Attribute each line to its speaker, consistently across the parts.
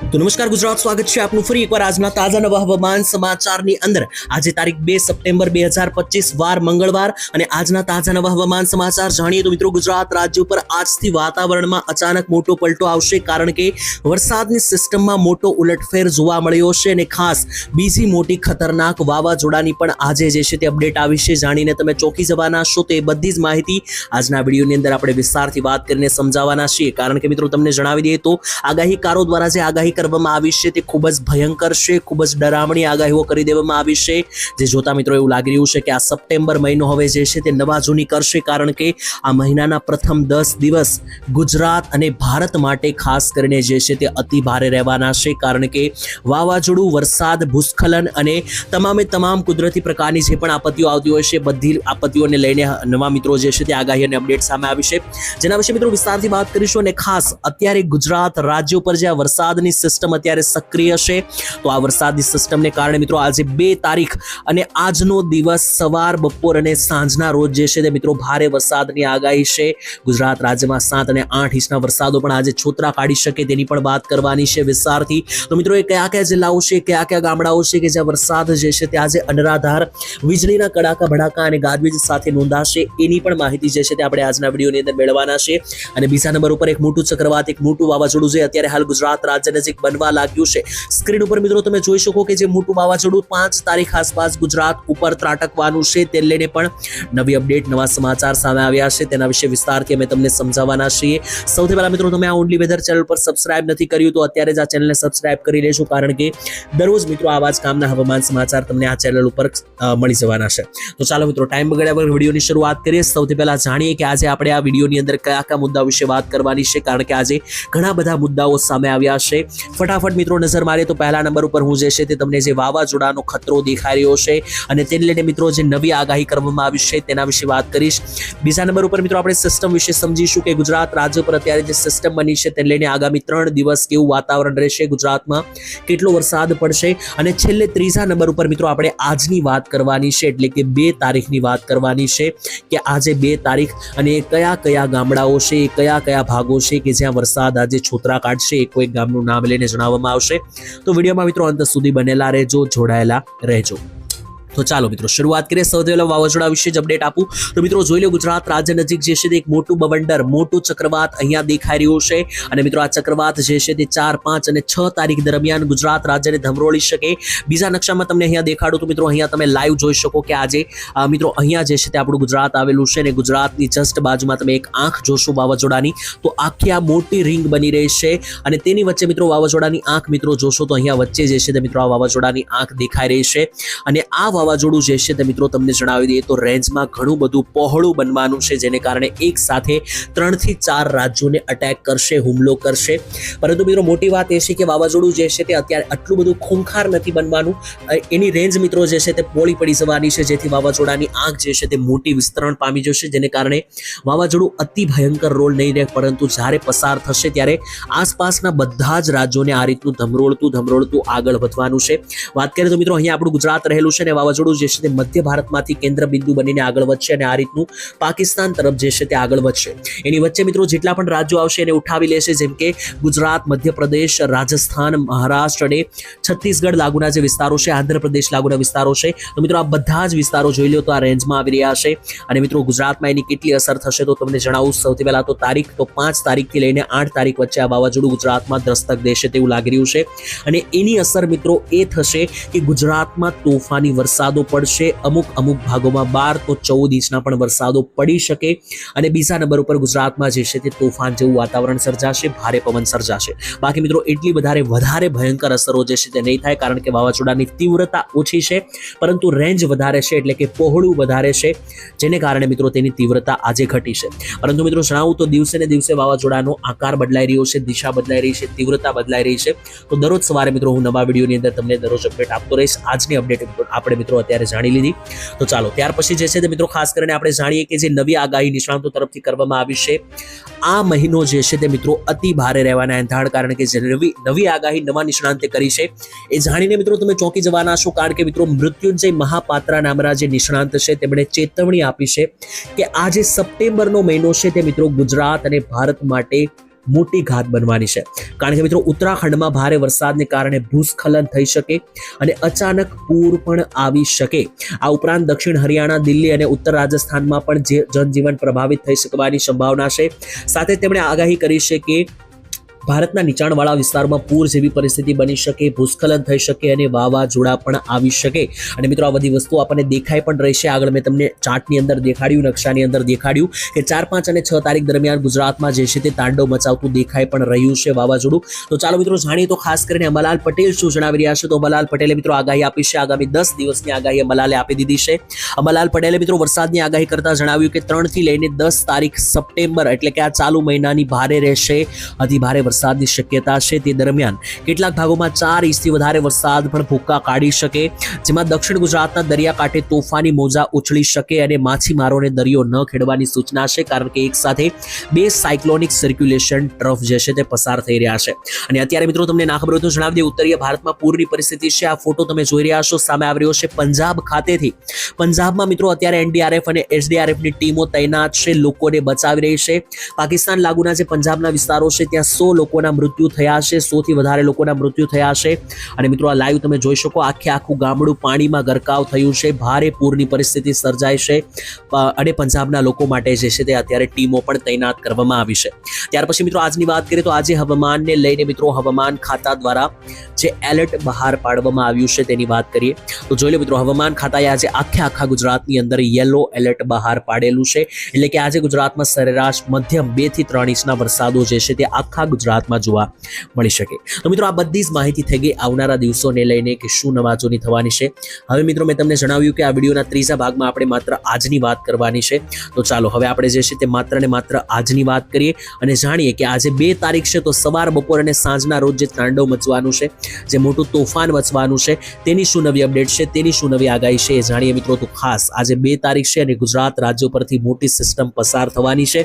Speaker 1: તો નમસ્કાર, ગુજરાત સ્વાગત છે આપનું ફરી એકવાર આજના તાજા નવા હવામાન સમાચારની અંદર. આજે તારીખ બે સપ્ટેમ્બર બે હજાર પચીસ, વાર મંગળવાર અને આજના તાજા નવા હવામાન સમાચાર જાણીએ તો મિત્રો ગુજરાત રાજ્ય ઉપર આજથી વાતાવરણમાં અચાનક મોટો પલટો આવશે કારણ કે વરસાદની સિસ્ટમમાં મોટો ઉલટફેર જોવા મળ્યો છે અને ખાસ બીજી મોટી ખતરનાક વાવાઝોડાની પણ આજે જે છે તે અપડેટ આવી છે. જાણીને તમે ચોકી જવાના છો તો એ બધી જ માહિતી આજના વિડીયોની અંદર આપણે વિસ્તારથી વાત કરીને સમજાવવાના છીએ. કારણ કે મિત્રો તમને જણાવી દઈએ તો આગાહીકારો દ્વારા જે આગાહી કરવામાં આવી છે તે ખૂબ જ ભયંકર છે, ખૂબ જ ડરામણી આગાહીઓ કરી દેવામાં આવી છે. જે જોતા મિત્રો એવું લાગી રહ્યું છે કે આ સપ્ટેમ્બર મહિનો હવે જે છે તે નવા જૂની કરશે કારણ કે આ મહિનાના પ્રથમ દસ દિવસ ગુજરાત અને ભારત માટે ખાસ કરીને જે છે તે અતિ ભારે રહેવાના છે કારણ કે વાવાઝોડું, વરસાદ, ભૂસ્ખલન અને તમામે તમામ કુદરતી પ્રકારની જે પણ આપત્તિઓ આવતી હોય છે, બધી આપત્તિઓને લઈને નવા મિત્રો જે છે તે આગાહી અને અપડેટ સામે આવી છે. જેના વિશે મિત્રો વિસ્તારથી વાત કરીશું અને ખાસ અત્યારે ગુજરાત રાજ્ય ઉપર જે આ વરસાદની સિસ્ટમ અત્યારે સક્રિય છે. તો આ વરસાદની સિસ્ટમને કારણે મિત્રો આજે બે તારીખ અને આજનો દિવસ સવાર, બપોર અને સાંજના રોજ જે છે તે મિત્રો ભારે વરસાદની આગાહી છે. ગુજરાત રાજ્યમાં સાત અને આઠ ઇંચના વરસાદો પણ આજે છોતરા કાઢી શકે તેની પણ વાત કરવાની છે વિસ્તારથી તો મિત્રો એ કયા કયા જિલ્લાઓ છે, કયા કયા ગામડાઓ છે કે જ્યાં વરસાદ જે છે તે આજે અનરાધાર વીજળીના કડાકા, ભડાકા અને ગાજવીજ સાથે નોંધાશે એની પણ માહિતી જે છે તે આપણે આજના વિડીયોની અંદર મેળવવાના છે. અને બીજા નંબર ઉપર એક મોટું ચક્રવાત, એક મોટું વાવાઝોડું જે અત્યારે હાલ ગુજરાત રાજ્ય નજીક બનવા લાગ્યું છે. સ્ક્રીન ઉપર મિત્રો તમે જોઈ શકો કે જે મોટું વાવાઝોડું પાંચ તારીખ આસપાસ ગુજરાત ઉપર ત્રાટકવાનું છે તે લઈને પણ નવી અપડેટ નવા સમાચાર સામે આવ્યા છે. તેના વિશે વિસ્તારથી અમે તમને સમજાવવાના છીએ. સૌથી પહેલા મિત્રો તમે આ ઓનલી વેધર ચેનલ પર સબસ્ક્રાઇબ નથી કર્યું તો અત્યારે જ આ ચેનલને સબસ્ક્રાઇબ કરી લેજો કારણ કે દરરોજ મિત્રો આવા જ કામના હવામાન સમાચાર તમને આ ચેનલ ઉપર મળી જવાના છે. તો ચાલો મિત્રો ટાઈમ બગાડ્યા વગર વિડીયોની શરૂઆત કરીએ. સૌથી પહેલા જાણીએ કે આજે આપણે આ વિડીયોની અંદર કયા કયા મુદ્દા વિશે વાત કરવાની છે કારણ કે આજે ઘણા બધા મુદ્દાઓ સામે આવ્યા છે. ફટાફટ મિત્રો નજર મારીએ તો પહેલા નંબર ઉપર હું જે છે તે તમને જે વાવાઝોડાનો ખતરો દેખાઈ રહ્યો છે અને તેને લઈને મિત્રો જે નવી આગાહી કરવામાં આવી છે તેના વિશે વાત કરીશ. બીજા નંબર ઉપર મિત્રો આપણે સિસ્ટમ વિશે સમજીશું કે ગુજરાત રાજ્ય પર અત્યારે જે સિસ્ટમ બની છે તેને લઈને આગામી ત્રણ દિવસ કેવું વાતાવરણ રહેશે ગુજરાતમાં, કેટલો વરસાદ પડશે અને છેલ્લે ત્રીજા નંબર ઉપર મિત્રો આપણે આજની વાત કરવાની છે એટલે કે બે તારીખની વાત કરવાની છે કે આજે બે તારીખ અને કયા કયા ગામડાઓ છે, કયા કયા ભાગો છે કે જ્યાં વરસાદ આજે છોતરા કાઢશે એક કોઈ ગામનું નામ લઈને જણાવવામાં આવશે. તો વિડીયોમાં મિત્રો અંત સુધી બનેલા રહેજો જોડાયેલા રહેજો. તો ચાલો મિત્રો, શરૂઆત કરીએ સૌથી પહેલા વાવાઝોડા વિશે જ અપડેટ આપું. તો મિત્રો, જોઈ લો ગુજરાત રાજ્ય નજીક જે છે તે એક મોટું બવંડર, મોટું ચક્રવાત અહીંયા દેખાઈ રહ્યું છે. અને મિત્રો, આ ચક્રવાત જે છે તે ચાર, પાંચ અને છ તારીખ દરમિયાન ગુજરાત રાજ્યને ધમરોળી શકે. બીજા નકશામાં તમને અહીંયા દેખાડું તો મિત્રો, અહીંયા તમે લાઈવ જોઈ શકો કે આજે મિત્રો, અહીંયા જે છે તે આપણું ગુજરાત આવેલું છે અને ગુજરાતની જસ્ટ બાજુમાં તમે એક આંખ જોશો વાવાઝોડાની, તો આખી આ મોટી રિંગ બની રહી છે. અને તેની વચ્ચે મિત્રો, વાવાઝોડાની આંખ મિત્રો જોશો તો અહીંયા વચ્ચે જે છે તે મિત્રો, આ વાવાઝોડાની આંખ દેખાઈ રહી છે. અને આ વાવાઝોડું જે છે તે મિત્રો તમને જણાવી દઈએ તો રેન્જમાં ઘણું બધું પહોળું બનવાનું છે, જેને કારણે એક સાથે ત્રણથી ચાર રાજ્યોને અટેક કરશે, હુમલો કરશે. પરંતુ મિત્રો મોટી વાત એ છે કે વાવાઝોડું જે છે તે અત્યારે આટલું બધું ખૂંખાર નથી બનવાનું. એની રેન્જ મિત્રો જે છે તે પોળી પડી જવાની છે, જેથી વાવાઝોડાની આંખ જે છે તે મોટી વિસ્તરણ પામી જશે, જેને કારણે વાવાઝોડું અતિ ભયંકર રોલ નહીં રહે. પરંતુ જ્યારે પસાર થશે ત્યારે આસપાસના બધા જ રાજ્યોને આ રીતનું ધમરોળતું ધમરોળતું આગળ વધવાનું છે. વાત કરીએ તો મિત્રો અહીંયા આપણું ગુજરાત રહેલું છે ને વાવાઝોડું જે છે તે મધ્ય ભારતમાંથી કેન્દ્ર બિંદુ બનીને આગળ વધશે અને આ રીતનું પાકિસ્તાન તરફ જે છે તે આગળ વધશે. એની વચ્ચે મિત્રો જેટલા પણ રાજ્યો આવશે એને ઉઠાવી લેશે, જેમ કે ગુજરાત, મધ્યપ્રદેશ, રાજસ્થાન, મહારાષ્ટ્ર અને છત્તીસગઢ લાગુના જે વિસ્તારો છે, આંધ્રપ્રદેશ લાગુના વિસ્તારો છે. તો મિત્રો આ બધા જ વિસ્તારો જોઈ લો તો આ રેન્જમાં આવી રહ્યા છે. અને મિત્રો ગુજરાતમાં એની કેટલી અસર થશે તો તમને જણાવું સૌથી પહેલા તો તારીખ તો પાંચ તારીખથી લઈને આઠ તારીખ વચ્ચે આ વાવાઝોડું ગુજરાતમાં દસ્તક દેશે તેવું લાગી રહ્યું છે. અને એની અસર મિત્રો એ થશે કે ગુજરાતમાં તોફાની વરસાદો પડશે. અમુક અમુક ભાગોમાં બાર તો ચૌદ ઇંચના પણ વરસાદો પડી શકે. અને બીજા નંબર ઉપર ગુજરાતમાં જે છે તે તોફાન જેવું વાતાવરણ સર્જાશે. ભારે પવન સર્જાશે. બાકી મિત્રો, એટલી વધારે વધારે ભયંકર અસરો જે છે તે નહીં થાય, કારણ કે વાવાઝોડાની તીવ્રતા ઓછી છે. પરંતુ રેન્જ વધારે છે એટલે કે પહોળું વધારે છે, જેને કારણે મિત્રો તેની તીવ્રતા આજે ઘટી છે. પરંતુ મિત્રો, જણાવું તો દિવસે ને દિવસે વાવાઝોડાનો આકાર બદલાઈ રહ્યો છે, દિશા બદલાઈ રહી છે, તીવ્રતા બદલાઈ રહી છે. તો દરરોજ સવારે મિત્રો, હું નવા વિડીયોની અંદર તમને દરરોજ અપડેટ આપતો રહીશ. આજની અપડેટ આપણે મિત્રો અત્યારે જાણી લીધી. તો ચાલો, ત્યાર પછી જે છે તે મિત્રો ખાસ કરીને આપણે જાણીએ કે જે નવી આગાહી નિષ્ણાંતો તરફથી કરવામાં આવી છે. આ મહિનો જે છે તે મિત્રો અતિ ભારે રહેવાના એંધાણ કારણ કે જે નવી નવી આગાહી નવા નિષ્ણાંતે કરી છે. એ જાણીને મિત્રો તમે ચોંકી જવાના છો કારણ કે મિત્રો મૃત્યુંજય મહાપાત્રા નામના જે નિષ્ણાંત છે તેમણે ચેતવણી આપી છે કે આ જે સપ્ટેમ્બરનો મહિનો છે તે મિત્રો ગુજરાત અને ભારત માટે મોટી ઘાત બનવાની છે. કારણ કે મિત્રો, ઉત્તરાખંડમાં ભારે વરસાદને કારણે ભૂસ્ખલન થઈ શકે અને અચાનક પૂર પણ આવી શકે. આ ઉપરાંત દક્ષિણ હરિયાણા, દિલ્હી અને ઉત્તર રાજસ્થાનમાં પણ જે જનજીવન પ્રભાવિત થઈ શકવાની સંભાવના છે. સાથે તેમણે આગાહી કરી છે કે ભારતના નીચાણવાળા વિસ્તારમાં પૂર જેવી પરિસ્થિતિ બની શકે, ભૂસ્ખલન થઈ શકે અને વાવાઝોડા પણ આવી શકે. અને મિત્રો, આ બધી વસ્તુ આપણને દેખાઈ પણ રહેશે આગળ મેં તમને ચાર્ટની અંદર દેખાડ્યું, નકશાની અંદર દેખાડ્યું કે ચાર, પાંચ અને છ તારીખ દરમિયાન ગુજરાતમાં જે છે તે તાંડવ મચાવતું દેખાઈ પણ રહ્યું છે વાવાઝોડું. તો ચાલો મિત્રો, જાણીએ તો ખાસ કરીને અંબાલાલ પટેલ શું જણાવી રહ્યા છે? તો અંબાલાલ પટેલે મિત્રો આગાહી આપી છે. આગામી દસ દિવસની આગાહી અંબાલાલે આપી દીધી છે. અંબાલાલ પટેલે મિત્રો વરસાદની આગાહી કરતા જણાવ્યું કે ત્રણથી લઈને દસ તારીખ સપ્ટેમ્બર એટલે કે આ ચાલુ મહિનાની ભારે રહેશે. અતિ ભારે વરસાદની શક્યતા છે તે દરમિયાન કેટલાક ભાગોમાં ચાર ઇંચથી વધારે વરસાદ પણ ભૂક્કા કાઢી શકે, જેમાં દક્ષિણ ગુજરાતના દરિયાકાંઠે તોફાની મોજા ઉછળી શકે અને માછીમારોને દરિયો ન ખેડવાની સૂચના છે, કારણ કે એક સાથે બે સાયક્લોનિક સર્ક્યુલેશન ટ્રફ જે છે તે પસાર થઈ રહ્યા છે. અને અત્યારે મિત્રો તમને ના ખબર હોય તો જણાવી દે ઉત્તરીય ભારતમાં પૂરની પરિસ્થિતિ છે. આ ફોટો તમે જોઈ રહ્યા છો, સામે આવી રહ્યો છે પંજાબ ખાતેથી. પંજાબમાં મિત્રો અત્યારે એનડીઆરએફ અને એસડીઆરએફની ટીમો તૈનાત છે, લોકોને બચાવી રહી છે. પાકિસ્તાન લાગુના જે પંજાબના વિસ્તારો છે, ત્યાં સો લોકોના મૃત્યુ થયા છે, સોથી વધારે લોકોના મૃત્યુ થયા છે. અને મિત્રો, આ લાઈવ તમે જોઈ શકો, આખે આખું ગામડું પાણીમાં ગરકાવ થયું છે, ભારે પૂરની પરિસ્થિતિ સર્જાય છે અને પંજાબના લોકો માટે જે છે તે અત્યારે ટીમો પણ તૈનાત કરવામાં આવી છે. ત્યાર પછી મિત્રો, આજની વાત કરીએ તો આજે હવામાનને લઈને મિત્રો, હવામાન ખાતા દ્વારા જે એલર્ટ બહાર પાડવામાં આવ્યું છે તેની વાત કરીએ તો જોઈ લો મિત્રો, હવામાન ખાતાએ આજે આખે આખા ગુજરાતની અંદર યલો એલર્ટ બહાર પાડેલું છે. એટલે કે આજે ગુજરાતમાં સરેરાશ મધ્યમ બેથી ત્રણ ઇંચના વરસાદો જે છે તે આખા ગુજરાતમાં જોવા મળી શકે. તો મિત્રો આ બધી જ માહિતી થઈ ગઈ આવનારા દિવસોને લઈને કે શું નવાજોની થવાની છે. હવે મિત્રો મેં તમને જણાવ્યું કે આ વિડીયોના ત્રીજા ભાગમાં આપણે માત્ર આજની વાત કરવાની છે. તો ચાલો હવે આપણે જે છે તે માત્ર ને માત્ર આજની વાત કરીએ અને જાણીએ કે આજે બે તારીખ છે તો સવાર, બપોર અને સાંજના રોજ જે તાંડવ મચવાનું છે, જે મોટું તોફાન મચવાનું છે, તેની શું નવી અપડેટ છે, તેની શું નવી આગાહી છે એ જાણીએ મિત્રો. તો ખાસ આજે બે તારીખ છે અને ગુજરાત રાજ્યો પરથી મોટી સિસ્ટમ પસાર થવાની છે.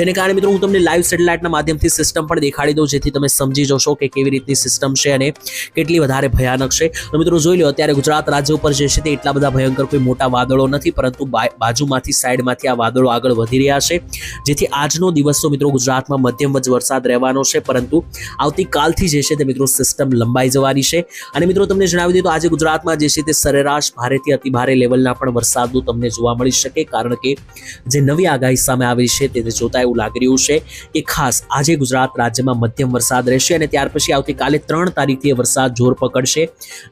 Speaker 1: જેને કારણે મિત્રો હું તમને લાઈવ સેટેલાઇટના માધ્યમથી સિસ્ટમ પણ દેખાડી દઉં, જેથી તમે સમજી જશો કે કેવી રીતની સિસ્ટમ છે અને કેટલી વધારે ભયાનક છે. તો મિત્રો જોઈ લો, અત્યારે ગુજરાત રાજ્ય ઉપર જે છે તે એટલા બધા ભયંકર કોઈ મોટા વાદળો નથી, પરંતુ બાજુમાંથી, સાઈડમાંથી આ વાદળો આગળ વધી રહ્યા છે. જેથી આજનો દિવસ તો મિત્રો ગુજરાતમાં મધ્યમ વચ્ચ વરસાદ રહેવાનો છે, પરંતુ આવતીકાલથી જે છે તે મિત્રો સિસ્ટમ લંબાઈ જવાની છે. અને મિત્રો તમને જણાવી દઈએ તો આજે ગુજરાતમાં જે છે તે સરેરાશ ભારેથી અતિ ભારે લેવલના પણ વરસાદનું તમને જોવા મળી શકે, કારણ કે જે નવી આગાહી સામે આવી છે તે જોતા એવું લાગી રહ્યું છે કે ખાસ આજે ગુજરાત રાજ્યમાં મધ્યમ વરસાદ રહેશે અને ત્યાર પછી આવતીકાલે ત્રણ તારીખથી વરસાદ જોર પકડશે,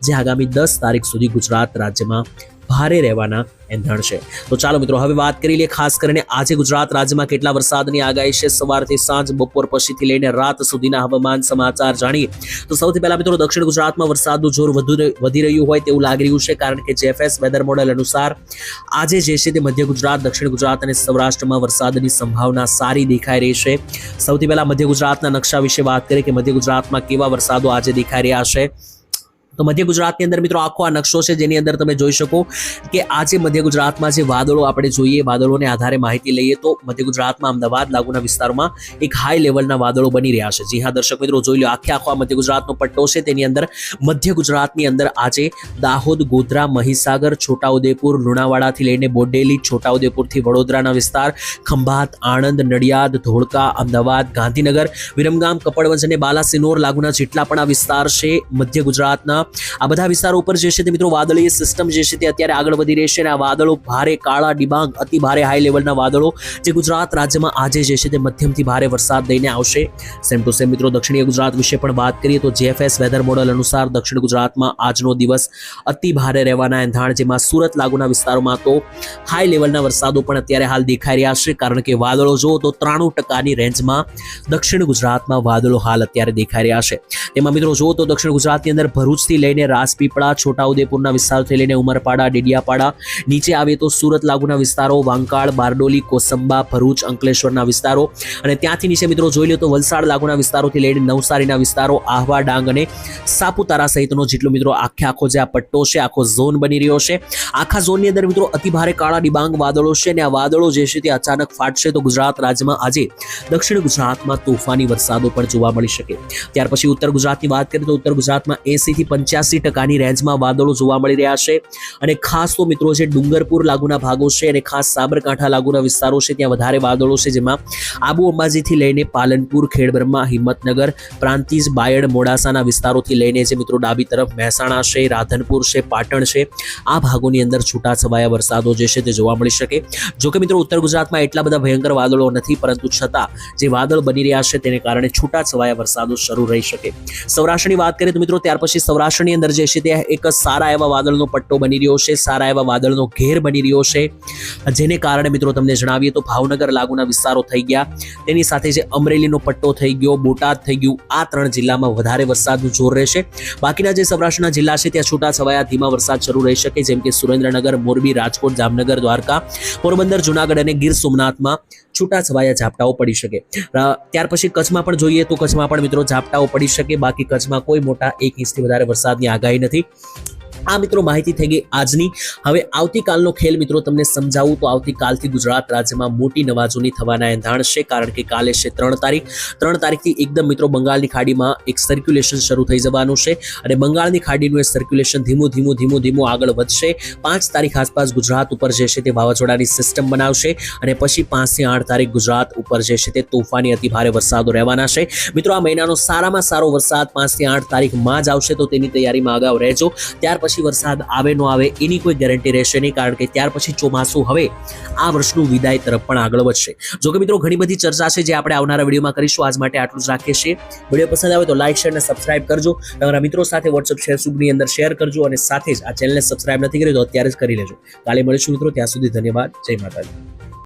Speaker 1: જે આગામી દસ તારીખ સુધી ગુજરાત રાજ્યમાં ભારે રહેવાના એંધણ છે. તો ચાલો મિત્રો, હવે વાત કરી લઈએ ખાસ કરીને આજે ગુજરાત રાજ્યમાં કેટલા વરસાદની આગાહી છે. સવારથી સાંજ, બપોર પછીથી લઈને રાત સુધીના હવામાન સમાચાર જાણીએ. તો સૌથી પહેલા મિત્રો, દક્ષિણ ગુજરાતમાં વરસાદનું જોર વધુ વધી રહ્યું હોય તેવું લાગી રહ્યું છે કારણ કે જેફએસ વેધર મોડેલ અનુસાર આજે જે છે તે મધ્ય ગુજરાત, દક્ષિણ ગુજરાત અને સૌરાષ્ટ્રમાં વરસાદની સંભાવના સારી દેખાઈ રહી છે. સૌથી પહેલા મધ્ય ગુજરાતના નકશા વિશે વાત કરીએ કે મધ્ય ગુજરાતમાં કેવા વરસાદો આજે દેખાઈ રહ્યા છે. તો મધ્ય ગુજરાતની અંદર મિત્રો આખો આ નકશો છે, જેની અંદર તમે જોઈ શકો કે આજે મધ્ય ગુજરાતમાં જે વાદળો આપણે જોઈએ, વાદળોને આધારે માહિતી લઈએ તો મધ્ય ગુજરાતમાં અમદાવાદ લાગુના વિસ્તારમાં એક હાઈ લેવલના વાદળો બની રહ્યા છે. જી હા, દર્શક મિત્રો, જોઈ લો, આખે આખો આ મધ્ય ગુજરાતનો પટ્ટો છે. તેની અંદર મધ્ય ગુજરાતની અંદર આજે દાહોદ, ગોધરા, મહીસાગર, છોટાઉદેપુર, લુણાવાડાથી લઈને બોડેલી, છોટાઉદેપુરથી વડોદરાના વિસ્તાર, ખંભાત, આણંદ, નડિયાદ, ધોળકા, અમદાવાદ, ગાંધીનગર, વિરમગામ, કપડવંજ અને બાલાસિનોર લાગુના જેટલા પણ આ વિસ્તાર છે, મધ્ય ગુજરાતના આ બધા વિસ્તારો ઉપર જે છે તે મિત્રો વાદળીય સિસ્ટમ જે છે તે અત્યારે આગળ વધી રહેશે અને આ વાદળો ભારે કાળા ડિબાંગ, અતિ ભારે હાઈ લેવલના વાદળો જે ગુજરાત રાજ્યમાં આજે જે છે તે મધ્યમથી ભારે વરસાદ લઈને આવશે. સેમ ટુ સેમ મિત્રો દક્ષિણીય ગુજરાત વિશે પણ વાત કરીએ તો જેએફએસ વેધર મોડલ અનુસાર દક્ષિણ ગુજરાતમાં આજનો દિવસ અતિ ભારે રહેવાના એંધાણ, જેમાં સુરત લાગુના વિસ્તારોમાં તો હાઈ લેવલના વરસાદો પણ અત્યારે હાલ દેખાઈ રહ્યા છે. કારણ કે વાદળો જુઓ તો ત્રાણું ટકાની રેન્જમાં દક્ષિણ ગુજરાતમાં વાદળો હાલ અત્યારે દેખાઈ રહ્યા છે. તેમાં મિત્રો જુઓ તો દક્ષિણ ગુજરાતની અંદર ભરૂચથી લઈને રાજપીપળા, છોટાઉદેપુરના વિસ્તારોથી લઈને ઉમરપાડા, ડેડિયાપાડા, નીચે આવે તો સુરત લાગુના વિસ્તારો, વાંકાળ, બારડોલી, કોસંબા, ભરૂચ, અંકલેશ્વરના વિસ્તારો. અને ત્યાંથી નીચે મિત્રો જોઈ લો તો વલસાડ લાગુના વિસ્તારોથી લઈને નવસારીના વિસ્તારો, આહવા, ડાંગ અને સાપુતારા સહિતનો જેટલો મિત્રો આખે આખો જે આ પટ્ટો છે, આખો ઝોન બની રહ્યો છે. આખા ઝોનની અંદર મિત્રો અતિભારે કાળા ડિબાંગ વાદળો છે અને આ વાદળો જે છે તે અચાનક ફાટશે તો ગુજરાત રાજ્યમાં આજે દક્ષિણ ગુજરાતમાં તોફાની વરસાદો પણ જોવા મળી શકે. ત્યાર પછી ઉત્તર ગુજરાતની વાત કરીએ તો ઉત્તર ગુજરાતમાં એસી થી પંચ્યાસી ટકાની રેન્જમાં વાદળો જોવા મળી રહ્યા છે. અને ખાસ તો મિત્રો જે ડુંગરપુર લાગુના ભાગો છે અને ખાસ સાબરકાંઠા લાગુના વિસ્તારો છે, ત્યાં વધારે વાદળો છે, જેમાં આબુ અંબાજીથી લઈને પાલનપુર, ખેડબ્રહ્મા, હિંમતનગર, પ્રાંતિજ, બાયડ, મોડાસાના વિસ્તારોથી લઈને જે મિત્રો ડાબી તરફ મહેસાણા છે, રાધનપુર છે, પાટણ છે, આ ભાગોની અંદર છૂટાછવાયા વરસાદો જે છે તે જોવા મળી શકે. જો કે મિત્રો ઉત્તર ગુજરાતમાં એટલા બધા ભયંકર વાદળો નથી, પરંતુ છતાં જે વાદળ બની રહ્યા છે તેને કારણે છૂટાછવાયા વરસાદો શરૂ રહી શકે. સૌરાષ્ટ્રની વાત કરીએ તો મિત્રો ત્યાર પછી સૌરાષ્ટ્રની અંદર જે છે તે એક સારા એવા વાદળનો પટ્ટો બની રહ્યો છે, સારા એવા વાદળનો ઘેર બની રહ્યો છે. જેને કારણે મિત્રો તમને જણાવીએ તો ભાવનગર લાગુના વિસ્તારો થઈ ગયા. તેની સાથે જે અમરેલીનો પટ્ટો થઈ ગયો, બોટાદ થઈ ગયું, આ ત્રણ જિલ્લામાં વધારે વરસાદનું જોર રહેશે. બાકીના જે સૌરાષ્ટ્રના જિલ્લા છે ત્યાં છૂટાછવાયા ધીમા વરસાદ શરૂ રહી શકે, જેમ કે સુરેન્દ્રનગર, મોરબી, રાજકોટ, જામનગર, દ્વારકા, પોરબંદર, જુનાગઢ અને ગીર સોમનાથમાં છૂટાછવાયા ઝાપટાઓ પડી શકે. ત્યાર પછી કચ્છમાં પણ જોઈએ તો કચ્છમાં પણ મિત્રો ઝાપટાઓ પડી શકે. બાકી કચ્છમાં કોઈ મોટા એક ઇંચથી વધારે વરસાદની આગાહી નથી. આ મિત્રો માહિતી થઈ ગઈ આજની. હવે આવતીકાલનો ખેલ મિત્રો તમને સમજાવું તો આવતીકાલથી ગુજરાત રાજ્યમાં મોટી નવાજોની થવાના એંધાણ છે કારણ કે કાલે છે ત્રણ તારીખ. ત્રણ તારીખથી એકદમ મિત્રો બંગાળની ખાડીમાં એક સર્ક્યુલેશન શરૂ થઈ જવાનું છે અને બંગાળની ખાડીનું એ સર્ક્યુલેશન ધીમું ધીમું ધીમું ધીમું આગળ વધશે. પાંચ તારીખ આસપાસ ગુજરાત ઉપર જે છે તે વાવાઝોડાની સિસ્ટમ બનાવશે અને પછી પાંચથી આઠ તારીખ ગુજરાત ઉપર જે છે તે તોફાની અતિભારે વરસાદો રહેવાના છે. મિત્રો આ મહિનાનો સારામાં સારો વરસાદ પાંચથી આઠ તારીખમાં જ આવશે તો તેની તૈયારીમાં અગાઉ રહેજો. ત્યાર પછી વરસાદ આવે ન આવે એની કોઈ ગેરંટી રહેશે નહીં, કારણ કે ત્યાર પછી ચોમાસું હવે આ વર્ષનું વિદાય તરફ પણ આગળ વધશે. જો મિત્રો, ઘણી બધી ચર્ચા છે જે આપણે આવનારા વિડીયોમાં કરીશું. આજ માટે આટલું જ રાખીએ છીએ. વીડિયો પસંદ આવે તો લાઈક શેર અને સબસ્ક્રાઇબ કરજો. તમારા મિત્રો સાથે વોટ્સઅપ શેર સુગની અંદર શેર કરજો અને સાથે જ આ ચેનલને સબસ્ક્રાઇબ નથી કરી તો અત્યારે જ કરી લેજો. કાલે મળીશું મિત્રો, ત્યાં સુધી ધન્યવાદ. જય માતાજી.